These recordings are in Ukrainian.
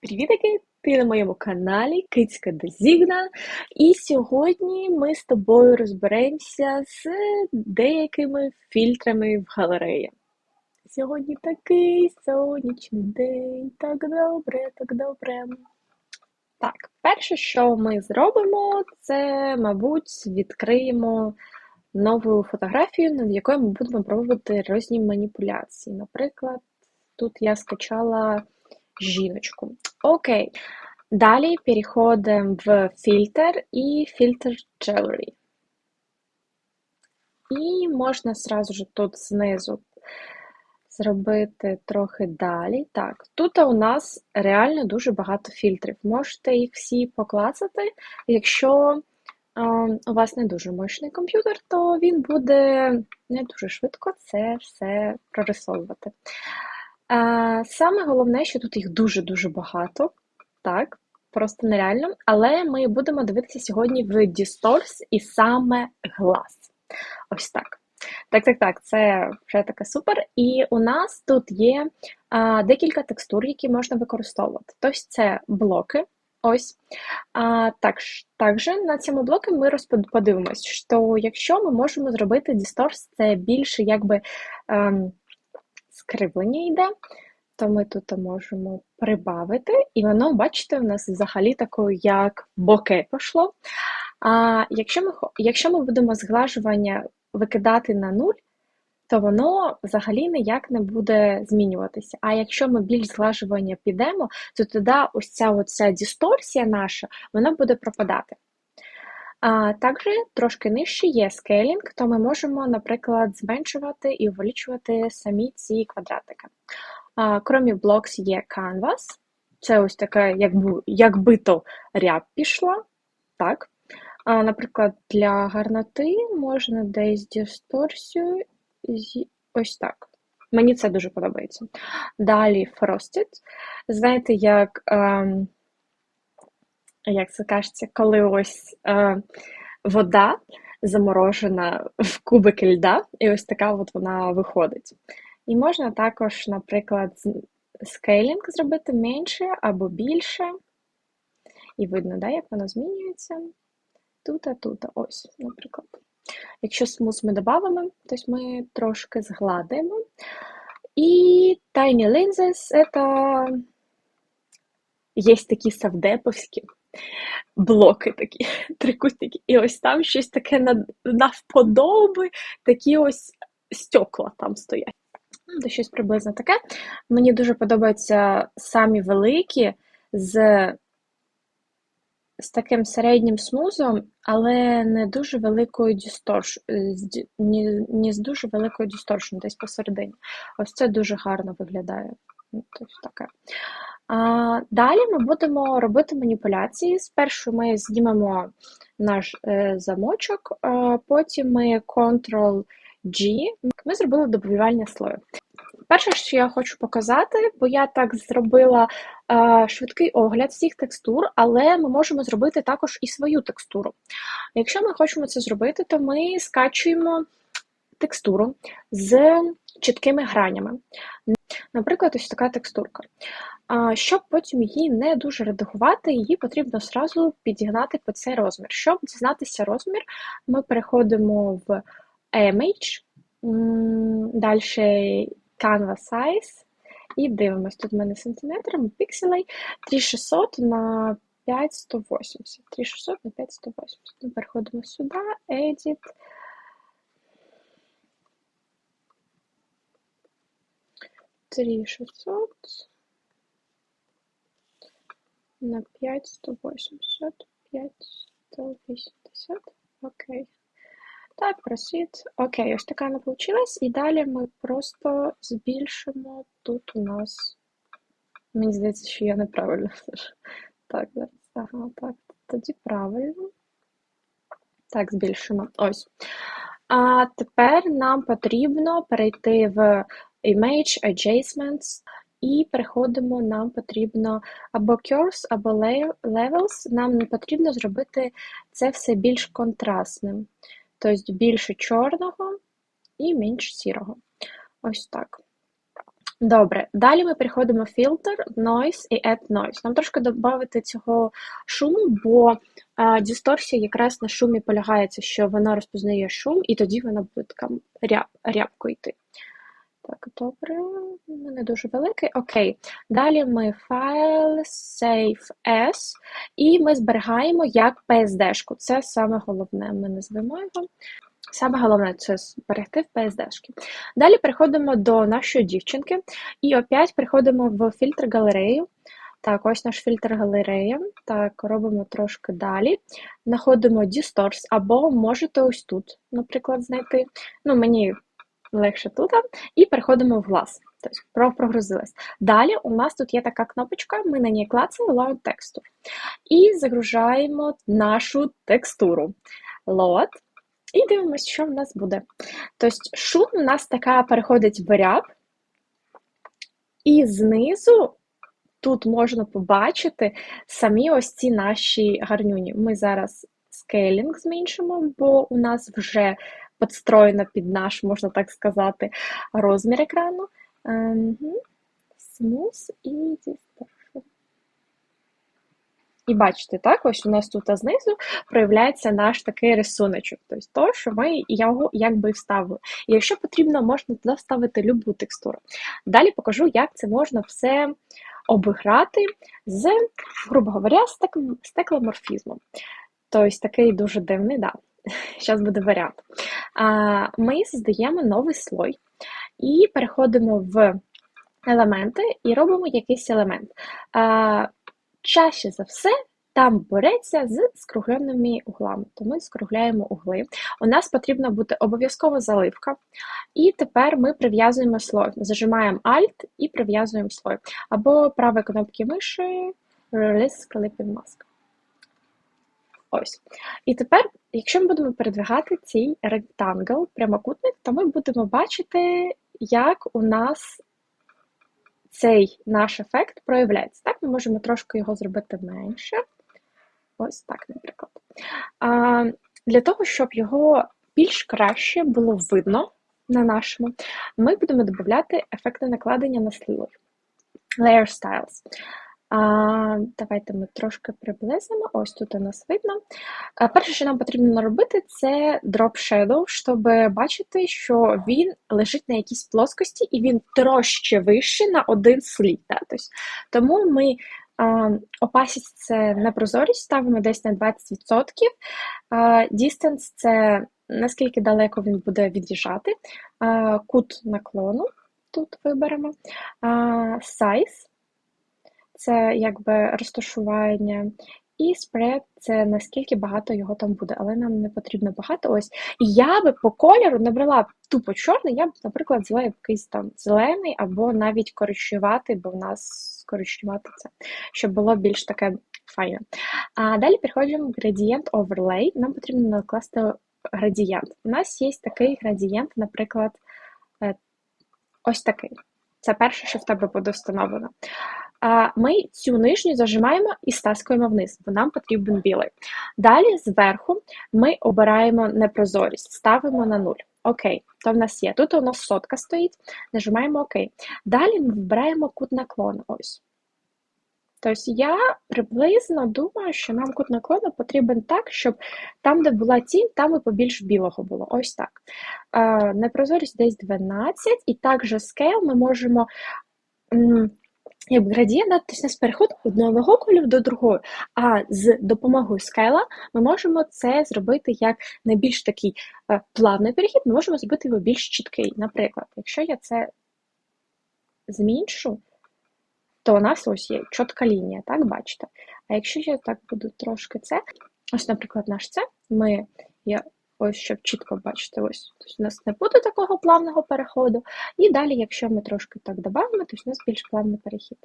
Привітики! Ти на моєму каналі Кицька Дезігна. І сьогодні ми з тобою розберемося з деякими фільтрами в галереї. Сьогодні такий сонячний день, так добре, так добре. Так, перше, що ми зробимо, це, мабуть, відкриємо нову фотографію, над якою ми будемо пробувати різні маніпуляції. Наприклад, тут я скачала жіночку. Окей. Далі переходимо в фільтр і фільтр Jewelry. І можна сразу ж тут знизу зробити трохи далі. Так, тут у нас реально дуже багато фільтрів. Можете їх всі поклацати. Якщо у вас не дуже мощний комп'ютер, то він буде не дуже швидко це все прорисовувати. Саме головне, що тут їх дуже-дуже багато, так, просто нереально. Але ми будемо дивитися сьогодні в Distorts і саме глаз. Ось так. Так, так, так, це вже таке супер. І у нас тут є а, декілька текстур, які можна використовувати. Тобто це блоки. Ось. А, так, Також на цьому блоку ми подивимось, що якщо ми можемо зробити Distorts, це більше якби. Ем, скривлення йде, то ми тут можемо прибавити, і воно, бачите, у нас взагалі такою, як боке пішло. А якщо ми якщо ми будемо зглажування викидати на нуль, то воно взагалі ніяк не буде змінюватися. А якщо ми більш зглажування підемо, то тоді ось ця оця дисторсія наша вона буде пропадати. А Також трошки нижче є скейлінг, то ми можемо, наприклад, зменшувати і увеличувати самі ці квадратики. А, Кромі Blocks є Canvas. Це ось така, якби якби то ряб пішла. так. А, Наприклад, для гарноти можна десь дисторсію ось так. Мені це дуже подобається. Далі Frosted. Знаєте, як. Ем, як це кажеться, коли ось е, вода заморожена в кубики льда, і ось така от вона виходить. І можна також, наприклад, скейлінг зробити менше або більше. І видно, да, як воно змінюється. Тут, а тут, ось, наприклад. Якщо смус ми додамо, то ми трошки згладимо. І Tiny Lenses це є такі савдеповські блоки такі, трикутники. І ось там щось таке навподоби, такі ось стекла там стоять. Ну, щось приблизно таке. Мені дуже подобаються самі великі з з таким середнім смузом, але не дуже великою дісторш... не, не з дуже великою дісторшн, десь посередині. Ось це дуже гарно виглядає. Тобто таке. Далі ми будемо робити маніпуляції. Спершу ми знімемо наш е, замочок, а потім ми Ctrl-G. Ми зробили добавлювання слою. Перше, що я хочу показати, бо я так зробила е, швидкий огляд всіх текстур, але ми можемо зробити також і свою текстуру. Якщо ми хочемо це зробити, то ми скачуємо текстуру з чіткими гранями. Наприклад, ось така текстурка. Щоб потім її не дуже редагувати, її потрібно зразу підігнати по цей розмір. Щоб дізнатися розмір, ми переходимо в Image, далі Canva Size і дивимось. Тут в мене сантиметрами, пікселей 3600 на 5180. 3600 на 5180. Ми переходимо сюди, Edit. 3600 на 5 180, 5 180, окей. Так, просвіт. Окей, ось така вона вийшла. І далі ми просто збільшимо тут у нас. Мені здається, що я неправильно. Так, зараз. Ага, так, тоді правильно. Так, збільшимо. Ось. А тепер нам потрібно перейти в Image Adjustments і переходимо, нам потрібно або Curves, або Levels. Нам потрібно зробити це все більш контрастним. Тобто більше чорного і менш сірого. Ось так. Добре, далі ми переходимо в фільтр, noise і add noise. Нам трошки додати цього шуму, бо а, дисторсія якраз на шумі полягається, що вона розпознає шум, і тоді вона буде така ряб, рябко йти. Так, добре, не дуже великий. Окей. Далі ми файл save as, і ми зберігаємо як PSD-шку. Це саме головне. Ми назвемо його. Саме головне це зберегти в PSD-шки. Далі переходимо до нашої дівчинки. І опять переходимо в фільтр галерею. Так, ось наш фільтр галерея. Так, робимо трошки далі. Знаходимо Distors, або можете ось тут, наприклад, знайти. Ну, мені легше тут. І переходимо в глаз. Тобто прогрузилась. Далі у нас тут є така кнопочка, ми на ній клацаємо Load Texture. І загружаємо нашу текстуру. Load. І дивимося, що в нас буде. Тобто, шум у нас така переходить в ряб, і знизу тут можна побачити самі ось ці наші гарнюні. Ми зараз скейлінг зменшимо, бо у нас вже підстроєно під наш, можна так сказати, розмір екрану. Смус і distortion. І бачите, так, ось у нас тут знизу проявляється наш такий рисуночок, тобто то, що ми його якби вставили. І якщо потрібно, можна туди вставити любу текстуру. Далі покажу, як це можна все обіграти з, грубо говоря, стекломорфізмом. Тобто такий дуже дивний, да. Зараз буде варіант. Ми здаємо новий слой і переходимо в елементи і робимо якийсь елемент. Чаще за все. Там бореться з скругленими углами, то ми скругляємо угли. У нас потрібна бути обов'язково заливка. І тепер ми прив'язуємо слой. Зажимаємо Alt і прив'язуємо слой. Або правою кнопки миші Release Clipping Mask. Ось. І тепер, якщо ми будемо передвигати цей ректангл, прямокутник, то ми будемо бачити, як у нас цей наш ефект проявляється. Так, ми можемо трошки його зробити менше. Ось так, наприклад. А, Для того, щоб його більш краще було видно на нашому, ми будемо додати ефекти накладення на слой. Layer Styles. А, Давайте ми трошки приблизимо. Ось тут у нас видно. А, Перше, що нам потрібно робити, це Drop Shadow, щоб бачити, що він лежить на якійсь плоскості і він трошки вище на один слід. Да? Тобто, тому ми Opacity – це непрозорість, ставимо десь на 20%. Distance – це наскільки далеко він буде від'їжджати. Кут наклону тут виберемо. Size це якби розташування. І спред це наскільки багато його там буде, але нам не потрібно багато. Ось. Я би по кольору не брала тупо чорний, я б, наприклад, взяла якийсь там зелений або навіть коричневатий, бо в нас коричневатий це, щоб було більш таке файне. А далі переходимо в градієнт Overlay. Нам потрібно накласти градієнт. У нас є такий градієнт, наприклад, е, ось такий. Це перше, що в тебе буде встановлено. Ми цю нижню зажимаємо і стаскуємо вниз, бо нам потрібен білий. Далі зверху ми обираємо непрозорість, ставимо на 0. Окей, то в нас є. Тут у нас сотка стоїть, нажимаємо ОК. Далі ми вибираємо кут наклону. Ось. Тобто я приблизно думаю, що нам кут наклону потрібен так, щоб там, де була тінь, там і побільш білого було. Ось так. Непрозорість десь 12, і також scale ми можемо якби градієнт, тобто нас переход одного кольору до другого. А з допомогою скайла ми можемо це зробити як найбільш такий е, плавний перехід, ми можемо зробити його більш чіткий. Наприклад, якщо я це зменшу, то у нас ось є чітка лінія, так бачите? А якщо я так буду трошки це, ось, наприклад, наш це, ми, я ось щоб чітко бачити, ось тобто у нас не буде такого плавного переходу. І далі, якщо ми трошки так додамо, то у нас більш плавний перехід.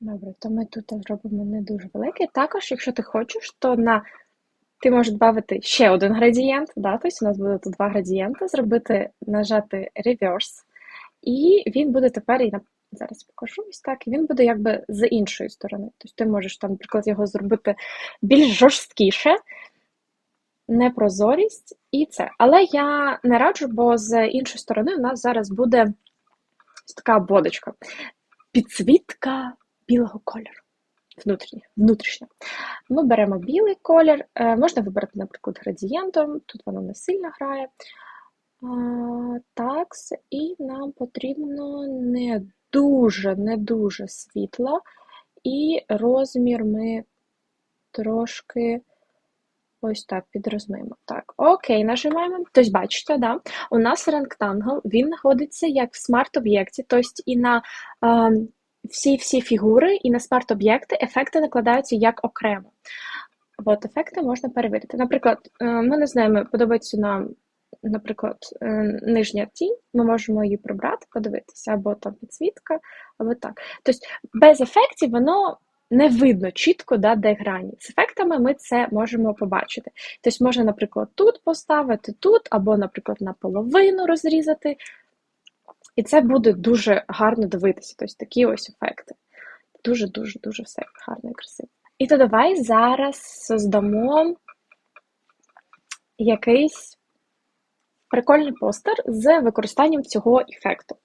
Добре, то ми тут зробимо не дуже великий. Також, якщо ти хочеш, то на ти можеш додати ще один градієнт, да? тобто у нас буде тут два градієнти, зробити, нажати Reverse, і він буде тепер і на. Зараз покажу ось так, і він буде якби з іншої сторони. Тобто ти можеш там, наприклад, його зробити більш жорсткіше, непрозорість і це. Але я не раджу, бо з іншої сторони у нас зараз буде така обводочка. Підсвітка білого кольору. Внутрішня. внутрішня. Ми беремо білий колір, е, можна вибрати, наприклад, градієнтом, тут воно не сильно грає. Так, і нам потрібно не дуже, не дуже світло, і розмір ми трошки ось так підрозмимо. Так, окей, нажимаємо. Тобто, бачите, да? у нас ректангл, він знаходиться як в смарт-об'єкті, тобто і на е, всі всі фігури, і на смарт-об'єкти ефекти накладаються як окремо. От ефекти можна перевірити. Наприклад, е, ми не знаємо, подобається нам наприклад, е, нижня тінь, ми можемо її прибрати, подивитися, або там підсвітка, або так. Тобто без ефектів воно не видно чітко, да, де грані. З ефектами ми це можемо побачити. Тобто, можна, наприклад, тут поставити, тут, або, наприклад, наполовину розрізати. І це буде дуже гарно дивитися. Тобто такі ось ефекти. Дуже-дуже дуже все гарно і красиво. І то давай зараз создамо якийсь прикольний постер з використанням цього ефекту.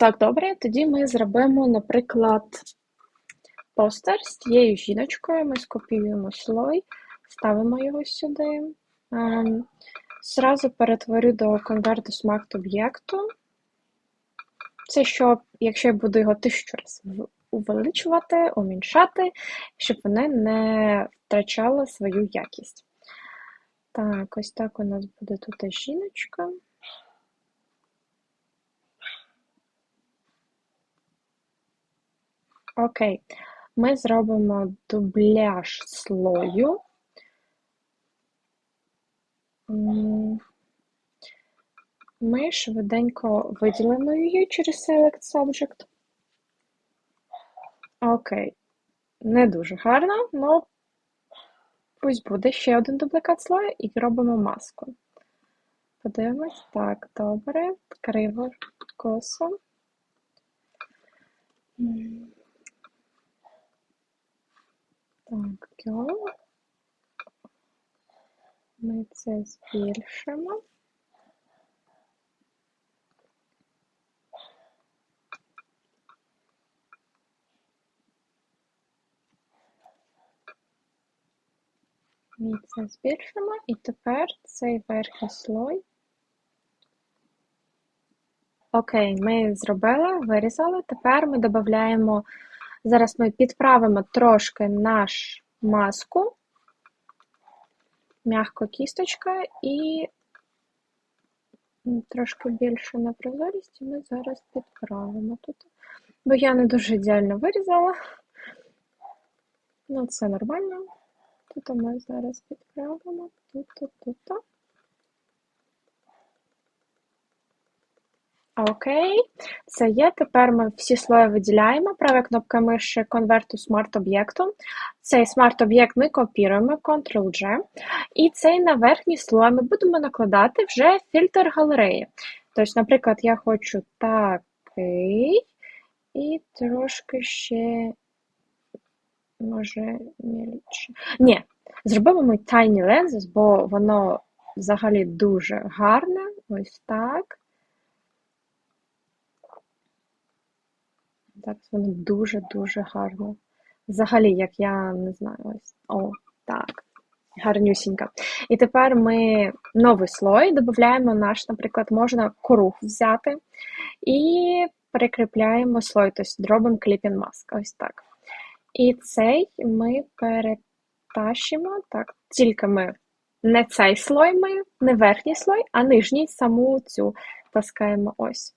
Так, добре, тоді ми зробимо, наприклад, постер з тією жіночкою. Ми скопіюємо слой, ставимо його сюди. Ем, зразу перетворю до конверту смарт об'єкту. Це щоб, якщо я буду його тисячу разів увеличувати, уміншати, щоб вони не втрачали свою якість. Так, ось так у нас буде тут жіночка. Окей, ми зробимо дубляж слою. Ми швиденько виділимо її через Select Subject. Окей, не дуже гарно, але Пусть буде ще один дубликат слою і робимо маску. Подивимось. Так, добре, криво, косо. Так. Ми це збільшимо. Ми це збільшимо, і тепер цей верхній слой. Окей, ми зробили, вирізали. Тепер ми додаємо, зараз ми підправимо трошки наш маску, м'яко кісточка і трошки більше на прозорість, ми зараз підправимо тут. Бо я не дуже ідеально вирізала. Ну, це нормально. Тут ми зараз підправимо, тут, тут, тут. Окей, це є. Тепер ми всі слої виділяємо. Права кнопка миші конверту смарт-об'єкту. Цей смарт-об'єкт ми копіруємо, Ctrl-G. І цей на верхній слой ми будемо накладати вже фільтр галереї. Тобто, наприклад, я хочу такий і трошки ще може мільче. Ні, зробимо ми Tiny Lenses, бо воно взагалі дуже гарне. Ось так. Так, воно дуже-дуже гарно. Взагалі, як я не знаю, ось. О, так. Гарнюсінька. І тепер ми новий слой додаємо наш, наприклад, можна круг взяти і прикріпляємо слой, тобто робимо кліпінг маск. Ось так. І цей ми перетащимо, так, тільки ми не цей слой ми, не верхній слой, а нижній саму цю таскаємо ось.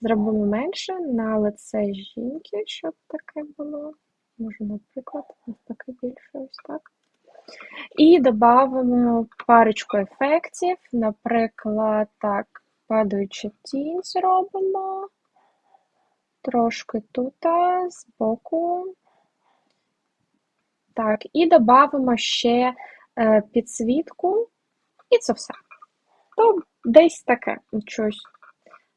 Зробимо менше на лице жінки, щоб таке було. Може, наприклад, ось таке більше, ось так. І додамо парочку ефектів. Наприклад, так, падаючи тінь зробимо. Трошки тут, збоку. Так, і додамо ще е, підсвітку, і це все. То десь таке щось.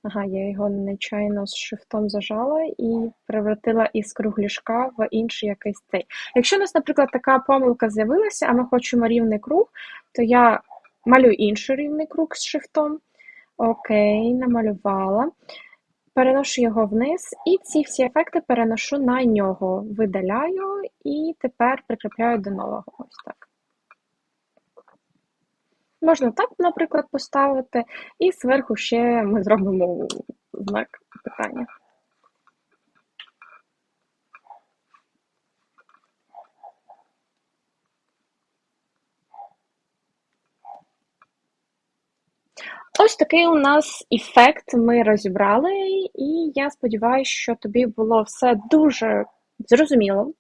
Ага, я його нечайно з шрифтом зажала і превратила із кругляшка в інший якийсь цей. Якщо у нас, наприклад, така помилка з'явилася, а ми хочемо рівний круг, то я малюю інший рівний круг з шрифтом. Окей, намалювала. переношу його вниз, і ці всі ефекти переношу на нього, видаляю і тепер прикріпляю до нового. Ось так. Можна так, наприклад, поставити, і зверху ще ми зробимо знак питання. Ось такий у нас ефект ми розібрали, і я сподіваюся, що тобі було все дуже зрозуміло.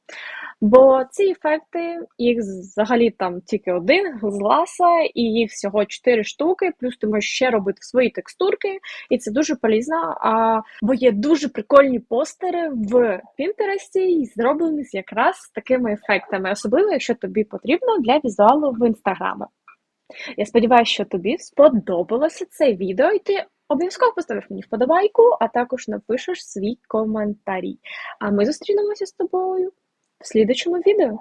Бо ці ефекти, їх взагалі там тільки один з ласа, і їх всього 4 штуки, плюс ти можеш ще робити свої текстурки, і це дуже полезно. А, Бо є дуже прикольні постери в Пінтересті, зроблені якраз з такими ефектами, особливо, якщо тобі потрібно для візуалу в інстаграмі. Я сподіваюся, що тобі сподобалося це відео, і ти обов'язково поставиш мені вподобайку, а також напишеш свій коментарі. А ми зустрінемося з тобою в слідучому відео.